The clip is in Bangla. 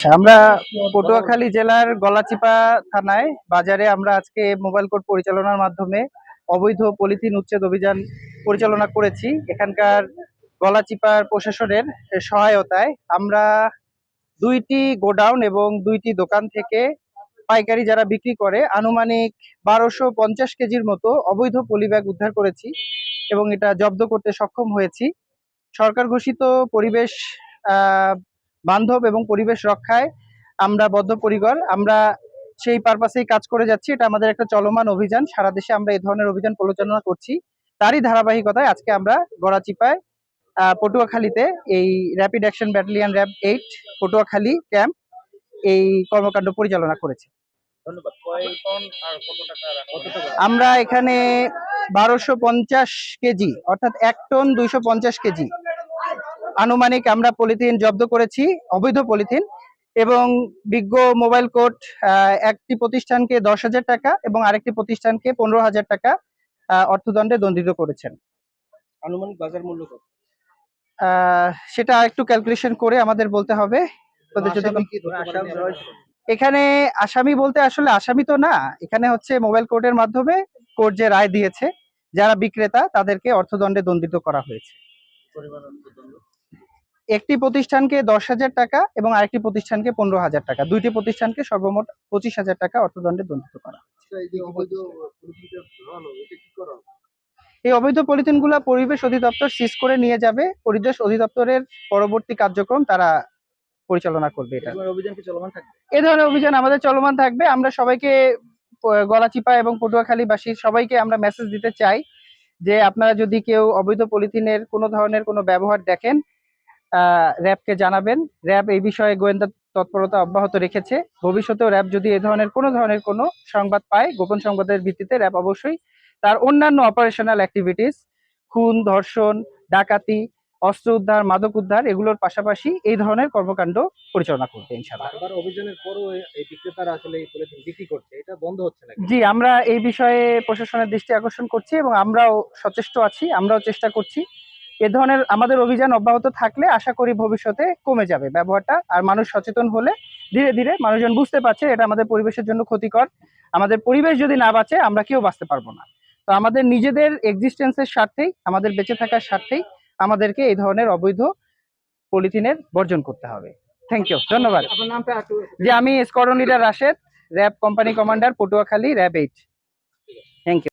আমরা পটুয়াখালী জেলার গলাচিপা থানায় বাজারে আমরা আজকে মোবাইল কোর্ট পরিচালনার মাধ্যমে অবৈধ পলিথিন উচ্ছেদ অভিযান পরিচালনা করেছি। এখানকার গলাচিপার প্রশাসনের সহায়তায় আমরা দুইটি গোডাউন এবং দুইটি দোকান থেকে পাইকারি যারা বিক্রি করে, আনুমানিক বারোশো পঞ্চাশ কেজির মতো অবৈধ পলিব্যাগ উদ্ধার করেছি এবং এটা জব্দ করতে সক্ষম হয়েছি। সরকার ঘোষিত পরিবেশ বান্ধব এবং পরিবেশ রক্ষায় আমরা বদ্ধপরিকর আমরা সেই পারপাসেই কাজ করে যাচ্ছি এটা আমাদের একটা চলমান অভিযান সারা দেশে আমরা এই ধরনের অভিযান পরিচালনা করছি। তারই ধারাবাহিকতায় আজকে আমরা গড়াচিপায় আহ, পটুয়াখালীতে এই rapid action battalion RAB eight Patuakhali camp এই কর্মকাণ্ড পরিচালনা করেছে। আমরা এখানে বারোশো পঞ্চাশ কেজি অর্থাৎ এক টন দুইশো পঞ্চাশ কেজি আনুমানিক আমরা পলিথিন জব্দ করেছি অবৈধ পলিথিন এবং বিজ্ঞ মোবাইল কোর্ট একটি প্রতিষ্ঠানকে দশ হাজার টাকা এবং আরেকটি প্রতিষ্ঠানকে পনেরো হাজার টাকা অর্থদণ্ডে দণ্ডিত করেছেন। আনুমানিক বাজার মূল্য কত? সেটা একটু ক্যালকুলেশন করে আমাদের বলতে হবে। এখনও? আসামি বলতে আসলে আসামি তো না এখানে হচ্ছে মোবাইল কোর্টের মাধ্যমে কোর্ট যে রায় দিয়েছে যারা বিক্রেতা তাদেরকে অর্থদণ্ডে দণ্ডিত করা হয়েছে। একটি প্রতিষ্ঠানকে দশ হাজার টাকা এবং আরেকটি প্রতিষ্ঠানকে পনেরো হাজার টাকা। দুইটি প্রতিষ্ঠানকে সর্বমোট পঁচিশ হাজার টাকা অর্থদণ্ডে দণ্ডিত করা এই অবৈধ হবে? এই অবৈধ পলিথিনগুলো পরিবেশ অধিদপ্তর সিজ করে নিয়ে যাবে। পরিবেশ অধিদপ্তরের পরবর্তী কার্যক্রম তারা পরিচালনা করবে এটা। এ ধরনের অভিযান আমাদের চলমান থাকবে। আমরা সবাইকে গলাচিপা এবং পটুয়াখালীবাসীর সবাইকে আমরা মেসেজ দিতে চাই যে আপনারা যদি কেউ অবৈধ পলিথিনের কোনো ধরনের কোনো ব্যবহার দেখেন র্যাবকে জানাবেন। র্যাব এই বিষয়ে গোয়েন্দা তৎপরতা অব্যাহত রেখেছে। ভবিষ্যতেও র্যাব যদি এ ধরনের কোনো ধরনের কোনো সংবাদ পায় গোপন সংবাদের ভিত্তিতে র্যাব অবশ্যই তার অন্যান্য অপারেশনাল অ্যাক্টিভিটিস খুন ধর্ষণ ডাকাতি অস্ত্র উদ্ধার মাদক উদ্ধার এগুলোর পাশাপাশি এই ধরনের কর্মকাণ্ড পরিচালনা করবে ইনশাআল্লাহ। অভিযানের পরও এই বিক্রেতারা আসলে এই পলিথিন বিক্রি করছে। এটা বন্ধ হচ্ছে নাকি? জি আমরা এই বিষয়ে প্রশাসনের দৃষ্টি আকর্ষণ করছি এবং আমরাও সচেষ্ট আছি আমরাও চেষ্টা করছি। এ ধরনের আমাদের অভিযান অব্যাহত থাকলে আশা করি ভবিষ্যতে কমে যাবে ব্যবহারটা। আর মানুষ সচেতন হলে ধীরে ধীরে মানুষজন বুঝতে পারছে এটা আমাদের পরিবেশের জন্য ক্ষতিকর। আমাদের পরিবেশ যদি না বাঁচে আমরা কেউ বাঁচতে পারব না। তো আমাদের নিজেদের এক্সিস্টেন্সের স্বার্থেই আমাদের বেঁচে থাকার স্বার্থেই আমাদেরকে এই ধরনের অবৈধ পলিথিনের বর্জন করতে হবে। থ্যাংক ইউ ধন্যবাদ। যে আমি squadron leader Rashed RAB company commander Patuakhali RAB eight. Thank you